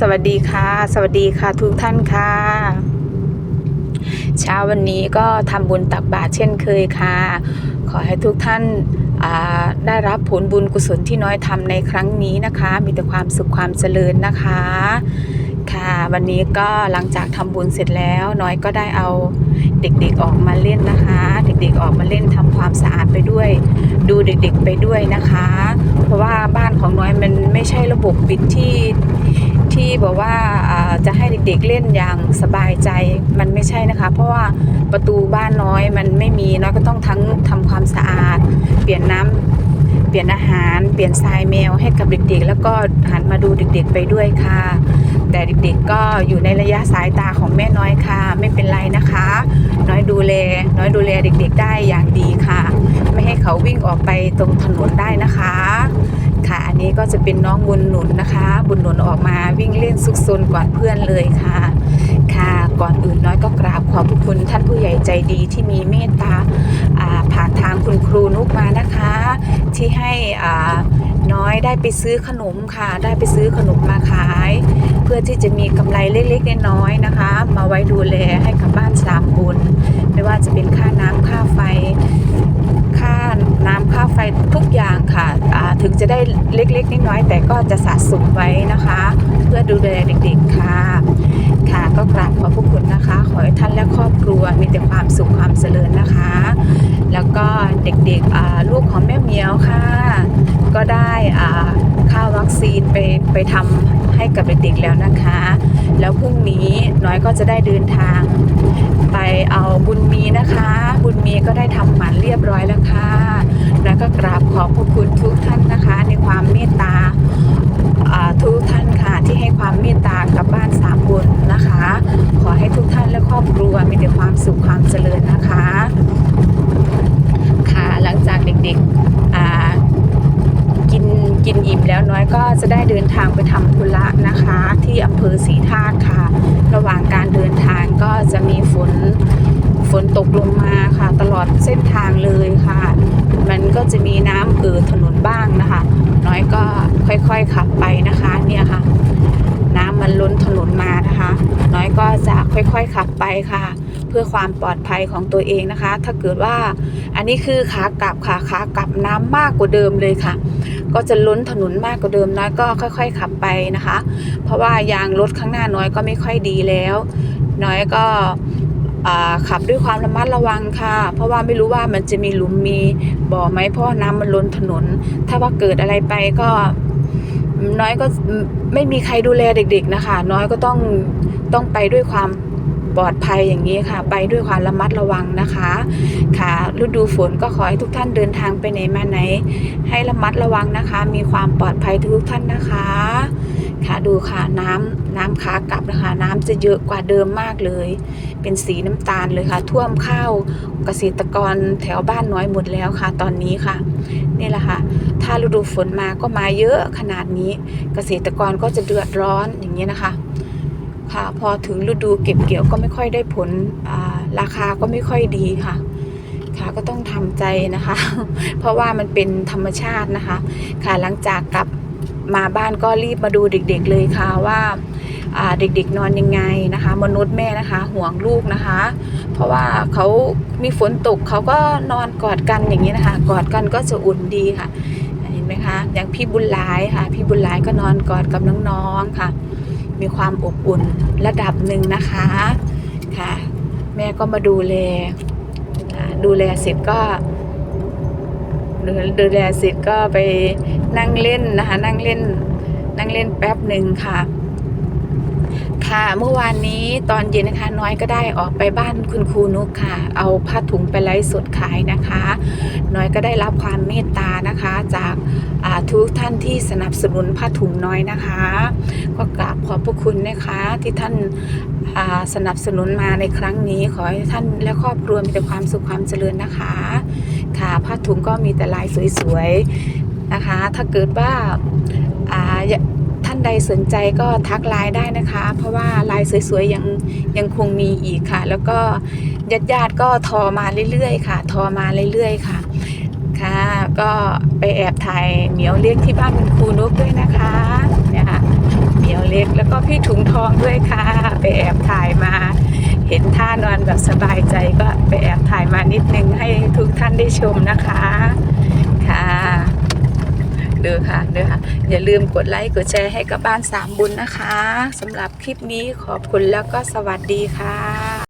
สวัสดีค่ะ สวัสดีค่ะทุกท่านค่ะ เช้าวันนี้ก็ทำบุญตักบาตรเช่นเคยค่ะ ขอให้ทุกท่านอ่าได้รับผลบุญกุศลที่น้อยทำในครั้งนี้นะคะ มีแต่ความสุขความเจริญนะคะ ค่ะ วันนี้ก็หลังจากทำบุญเสร็จแล้ว น้อยก็ได้เอาเด็กๆออกมาเล่นนะคะ เด็กๆออกมาเล่นทำความสะอาดไปด้วย ดูเด็กๆไปด้วยนะคะ เพราะว่าบ้านของน้อยมันไม่ใช่ระบบปิดที่ที่บอกว่าจะให้เด็กๆเล่นอย่างสบายใจมันไม่ใช่นะคะ เพราะว่าประตูบ้านน้อยมันไม่มีน้อยก็ต้องทั้งทำความสะอาด เปลี่ยนน้ำ ลี่ยนอาหาร เปลี่ยนทรายแมวให้กับเด็กๆ แล้วก็หันมาดูเด็กๆไปด้วยค่ะ แต่เด็กๆก็อยู่ในระยะสายตาของแม่น้อยค่ะ ไม่เป็นไรนะคะ น้อยดูแล น้อยดูแลเด็กๆได้อย่างดีค่ะ ไม่ให้เขาวิ่งออกไปตรงถนนได้นะคะ ค่ะอันนี้ก็จะเป็นน้องบุญหนุนนะคะ บุญหนุนออกมาวิ่งเล่นซุกซนก่อนเพื่อนเลยค่ะ ค่ะ ก่อนอื่นน้อยก็กราบขอบคุณท่านผู้ใหญ่ใจดีที่มีเมตตาผ่านทางคุณครูนุกมานะคะ ที่ให้น้อยได้ไปซื้อขนมค่ะ ได้ไปซื้อขนมมาขาย เพื่อที่จะมีกำไรเล็กๆน้อยๆนะคะ มาไว้ดูแลให้กับบ้านสามบุญไม่ว่าจะเป็นค่าน้ำค่าไฟ ค่าน้ำค่าไฟทุกอย่างค่ะถึงจะได้เล็กๆน้อยๆแต่ก็จะสะสมไว้นะคะ เพื่อดูแลเด็กๆค่ะ แต่ความสุขความเจริญนะคะ แล้วก็เด็กๆลูกของแม่เมียวค่ะ ก็ได้อ่าค่าวัคซีนไปไปทำให้กับเด็กๆแล้วนะคะ แล้วพรุ่งนี้น้อยก็จะได้เดินทาง ไปเอาบุญมีนะคะ บุญมีก็ได้ทำหมันเรียบร้อยแล้วค่ะแล้วก็กราบขอบพระคุณทุกท่านนะคะ ในความเมตตาอ่าทุกท่านค่ะที่ให้ความเมตตากับบ้านสามบุญนะคะ ขอให้ทุกท่านและครอบครัวมีแต่ความสุขความเจริญนะคะ ค่ะหลังจากเด็กๆอ่ากินกินอิ่มแล้วน้อยก็จะ ได้เดินทางไปทำธุระนะคะ ที่อำเภอศรีธาตุค่ะ ระหว่างการเดินทางก็จะมีฝนฝนตกลงมาค่ะ ตลอดเส้นทางเลยค่ะ มันก็จะมีน้ำเอ่อถนนบ้างนะคะ น้อยก็ค่อยๆขับไปนะคะเนี่ยค่ะ มันล้นถนนมานะคะ น้อยก็จะค่อยๆขับไปค่ะ เพื่อความปลอดภัยของตัวเองนะคะ ถ้าเกิดว่าอันนี้คือขากลับค่ะขากลับน้ำมากกว่าเดิมเลยค่ะ ก็จะล้นถนนมากกว่าเดิมน้อยก็ค่อย ๆ ขับไปนะคะ เพราะว่ายางรถข้างหน้าน้อยก็ไม่ค่อยดีแล้ว น้อยก็ขับด้วยความระมัดระวังค่ะ เพราะว่าไม่รู้ว่ามันจะมีหลุมมีบ่อไหมเพราะน้ำมันล้นถนน ถ้าว่าเกิดอะไรไปก็ น้อยก็ไม่มีใครดูแลเด็ก ๆนะคะ น้อยก็ต้องต้องไปด้วยความปลอดภัยอย่างนี้ค่ะ ไปด้วยความระมัดระวังนะคะ ค่ะ ฤดูฝนก็ขอให้ทุกท่านเดินทางไปไหนมาไหน ให้ระมัดระวังนะคะ มีความปลอดภัยทุกท่านนะคะ ค่ะดูค่ะน้ำน้ำขากลับนะคะ น้ำจะเยอะกว่าเดิมมากเลย เป็นสีน้ำตาลเลยค่ะ ท่วมข้าวเกษตรกรแถวบ้านน้อยหมดแล้วค่ะ ตอนนี้ค่ะ นี่แหละค่ะ ถ้าฤดูฝนมาก็มาเยอะขนาดนี้ เกษตรกรก็จะเดือดร้อนอย่างนี้นะคะ ค่ะ พอถึงฤดูเก็บเกี่ยวก็ไม่ค่อยได้ผลาราคาก็ไม่ค่อยดีค่ะ ค่ะก็ต้องทำใจนะคะ เพราะว่ามันเป็นธรรมชาตินะคะ ค่ะหลังจากกลับมาบ้านก็รีบมาดูเด็กๆเลยค่ะว่า เด็กๆนอนยังไงนะคะ มนุษย์แม่นะคะ ห่วงลูกนะคะ เพราะว่าเขามีฝนตกเขาก็นอนกอดกันอย่างนี้นะคะ กอดกันก็จะอุ่นดีค่ะเห็นไหมคะอย่างพี่บุญหลายค่ะ พี่บุญหลายก็นอนกอดกับน้องๆค่ะ มีความอบอุ่นระดับหนึ่งนะคะค่ะ แม่ก็มาดูแลดูแลเสร็จก็ดูดูแลเสร็จก็ไปนั่งเล่นนะคะ นั่งเล่น นั่งเล่นแป๊บหนึ่งค่ะ ค่ะ เมื่อวานนี้ตอนเย็นนะคะน้อยก็ได้ออกไปบ้านคุณครูนุกค่ะ เอาผ้าถุงไปไลฟ์สดขายนะคะ น้อยก็ได้รับความเมตตานะคะจากาทุกท่านที่สนับสนุนผ้าถุงน้อยนะคะ ก็กราบขอบพระคุณนะคะที่ท่านาสนับสนุนมาในครั้งนี้ ขอให้ท่านและครอบครัวมีแต่ความสุขความเจริญนะคะ ค่ะผ้าถุงก็มีแต่ลายสวยๆนะคะ ถ้าเกิดว่าอ่านใดสนใจก็ทักไลน์ได้นะคะ เพราะว่าลายสวยๆยังยังคงมีอีกค่ะ แล้วก็ญาติๆก็ทอมาเรื่อยๆค่ะ ทอมาเรื่อยๆค่ะค่ะ ก็ไปแอบถ่ายเหมียวเล็กที่บ้านคุณครูนุกด้วยนะคะเนี่ยค่ะเหมียวเล็กแล้วก็พี่ถุงทองด้วยค่ะ ไปแอบถ่ายมา เห็นท่านอนแบบสบายใจก็ไปแอบถ่ายมานิดนึงให้ทุกท่านได้ชมนะคะค่ะ เด้อค่ะเด้อค่ะ อย่าลืมกดไลค์กดแชร์ให้กับบ้านสามบุญนะคะสำหรับคลิปนี้ขอบคุณแล้วก็สวัสดีค่ะ